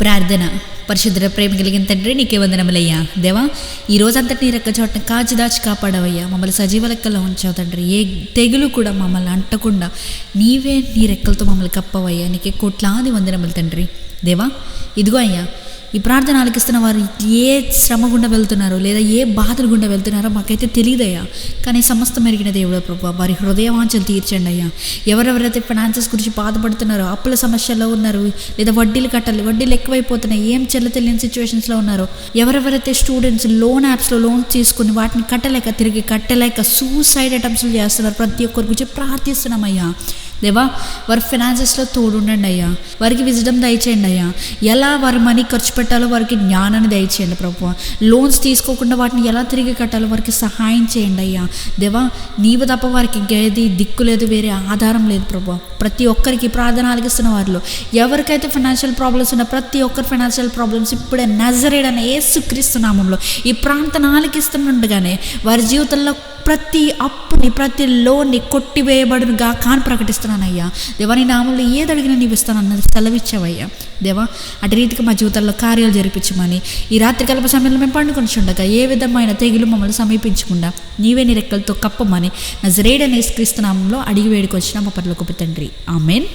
ప్రార్థన. పరిశుద్ధ ప్రేమ కలిగిన తండ్రి నీకే వందనములయ్యా. దేవా ఈ రోజంతటి నీ రెక్క చోట కాచి దాచి కాపాడవయ్యా. మమ్మల్ని సజీవ లెక్కలో ఉంచావు తండ్రి. ఏ తెగులు కూడా మమ్మల్ని అంటకుండా నీవే నీ రెక్కలతో మమ్మల్ని కప్పవయ్యా. నీకే కోట్లాది వందనములు తండ్రి. దేవా ఇదిగో అయ్యా ఈ ప్రార్థన ఆలకిస్తున్న వారు ఏ శ్రమ గుండా వెళ్తున్నారో లేదా ఏ బాధలు గుండా వెళ్తున్నారో మాకైతే తెలియదయ్యా కానీ సమస్త మెరిగిన దేవుడు ప్రభు వారి హృదయవాంఛలు తీర్చండి అయ్యా. ఎవరెవరైతే ఫైనాన్సెస్ గురించి బాధపడుతున్నారో అప్పుల సమస్యల్లో ఉన్నారు లేదా వడ్డీలు కట్టాలి వడ్డీలు ఎక్కువైపోతున్నాయి ఏం చెల్ల తెలియని సిచ్యువేషన్స్లో ఉన్నారో ఎవరెవరైతే స్టూడెంట్స్ లోన్ యాప్స్లో లోన్ తీసుకుని వాటిని కట్టలేక తిరిగి కట్టలేక సూసైడ్ అటెంప్ట్స్లు చేస్తున్నారు ప్రతి ఒక్కరి గురించి ప్రార్థిస్తున్నామయ్యా దేవా వారి ఫినాన్సెస్లో తోడుండండి అయ్యా. వారికి విజడం దయచేయండి అయ్యా. ఎలా వారి మనీ ఖర్చు పెట్టాలో వారికి జ్ఞానాన్ని దయచేయండి ప్రభు లోన్స్ తీసుకోకుండా వాటిని ఎలా తిరిగి కట్టాలో వారికి సహాయం చేయండి అయ్యా. దేవా నీవు తప్ప వారికి గేది దిక్కు లేదు వేరే ఆధారం లేదు ప్రభు ప్రతి ఒక్కరికి ప్రార్థన ఆలకిస్తున్న వారిలో ఎవరికైతే ఫైనాన్షియల్ ప్రాబ్లమ్స్ ఉన్నా ప్రతి ఒక్కరి ఫైనాన్షియల్ ప్రాబ్లమ్స్ ఇప్పుడే నజరేడ్ అనే నామంలో ఈ ప్రాంతం ఆలకిస్తుండగానే వారి జీవితంలో ప్రతి అప్పుని ప్రతి లోన్ని కొట్టివేయబడునుగా కాని ప్రకటిస్తున్నానయ్యా. దేవా నీ నామంలో ఏది అడిగినా నీవు ఇస్తానన్నది సెలవిచ్చావయ్యా. దేవా అటు రీతిగా మా జీవితంలో కార్యాలు జరిపించమని ఈ రాత్రి కల్ప సమయంలో మేము పండుకొని ఉండగా ఏ విధమైన తెగులు మమ్మల్ని సమీపించకుండా నీవే నీ రెక్కలతో కప్పమని నజరేడనే క్రీస్తునామంలో అడిగి వేడుకొచ్చిన మా పర్లోకపు తండ్రి. ఆమెన్.